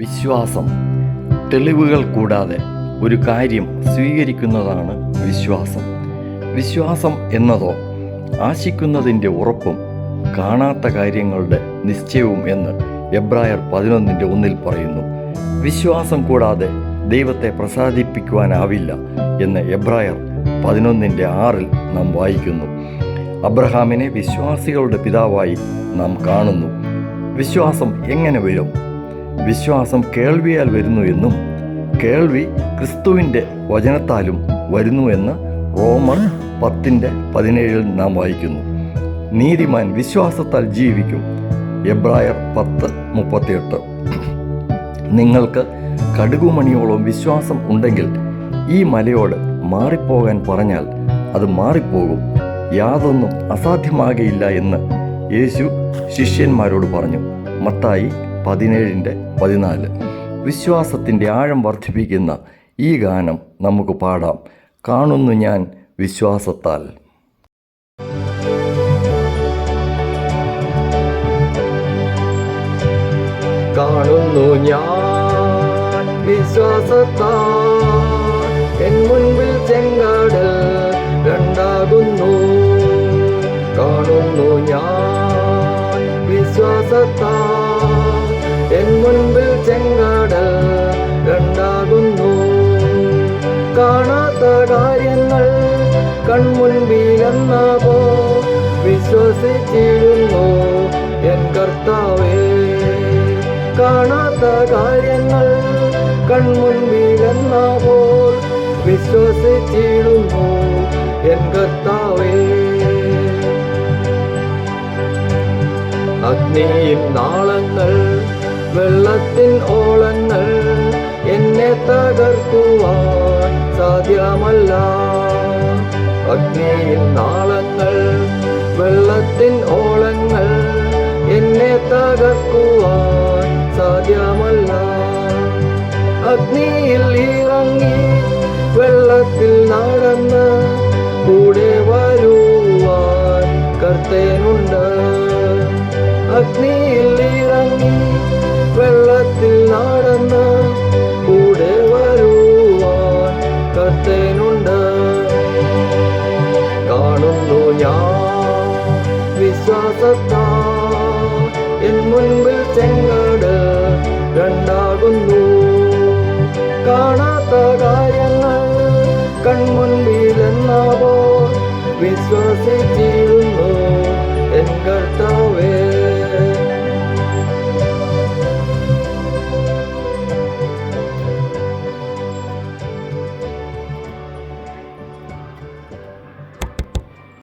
വിശ്വാസം. തെളിവുകൾ കൂടാതെ ഒരു കാര്യം സ്വീകരിക്കുന്നതാണ് വിശ്വാസം. വിശ്വാസം എന്നതോ ആശിക്കുന്നതിന്റെ ഉറപ്പും കാണാത്ത കാര്യങ്ങളുടെ നിശ്ചയവും എന്ന് എബ്രായർ പതിനൊന്നിന്റെ ഒന്നിൽ പറയുന്നു. വിശ്വാസം കൂടാതെ ദൈവത്തെ പ്രസാദിപ്പിക്കുവാനാവില്ല എന്ന് എബ്രായർ പതിനൊന്നിന്റെ ആറിൽ നാം വായിക്കുന്നു. അബ്രഹാമിനെ വിശ്വാസികളുടെ പിതാവായി നാം കാണുന്നു. വിശ്വാസം എങ്ങനെ വരും? വിശ്വാസം കേൾവിയാൽ വരുന്നു എന്നും കേൾവി ക്രിസ്തുവിന്റെ വചനത്താലും വരുന്നു എന്ന് റോമർ പത്തിന്റെ പതിനേഴിൽ നാം വായിക്കുന്നു. നീതിമാൻ വിശ്വാസത്താൽ ജീവിക്കും. എബ്രായർ പത്ത് മുപ്പത്തിയെട്ട്. നിങ്ങൾക്ക് കടുകുമണിയോളം വിശ്വാസം ഉണ്ടെങ്കിൽ ഈ മലയോട് മാറിപ്പോകാൻ പറഞ്ഞാൽ അത് മാറിപ്പോകും. യാതൊന്നും അസാധ്യമാകയില്ല എന്ന് യേശു ശിഷ്യന്മാരോട് പറഞ്ഞു. മത്തായി പതിനേഴിന്റെ പതിനാല്. വിശ്വാസത്തിന്റെ ആഴം വർദ്ധിപ്പിക്കുന്ന ഈ ഗാനം നമുക്ക് പാടാം. കാണുന്നു ഞാൻ വിശ്വാസത്താൽ. കാണുന്നു ഞാൻ വിശ്വാസത്താൽ. എൻ മുൻപിൽ ചെങ്കാടൽ രണ്ടാകുന്നു. കാണുന്നു ഞാൻ വിശ്വാസത്താൽ. കാണാത്ത കാര്യങ്ങൾ കൺമുൻപിലെന്ന വിശ്വസിച്ചിരുന്നു എൻ കർത്താവേ. കാണാത്ത കാര്യങ്ങൾ കൺമുൻപിലെന്ന പോൽ വിശ്വസിച്ചിടുന്നു എൻ കർത്താവേ. അഗ്നിയിൻ നാളങ്ങൾ വെള്ളത്തിൻ ഓളങ്ങൾ എന്നെ തകർക്കുവാൻ അഗ്നിയിൻ നാളങ്ങൾ വെള്ളത്തിൻ ഓളങ്ങൾ എന്നെ തകർക്കുവാൻ സാധ്യമല്ല. അഗ്നിയിൽ ഇറങ്ങി വെള്ളത്തിൽ നടന്ന് കൂടെ വരുവാൻ കർത്തേനുണ്ട്. അഗ്നിയിൽ ഇറങ്ങി വെള്ളത്തിൽ നടന്ന് വിശ്വാസത്താ എൻ മുൻപിൽ ചെങ്ങട് രണ്ടാകുന്നു. കാണാത്ത കാര്യങ്ങൾ കൺമുൻപിലെന്നാവോ. വിശ്വസിച്ചി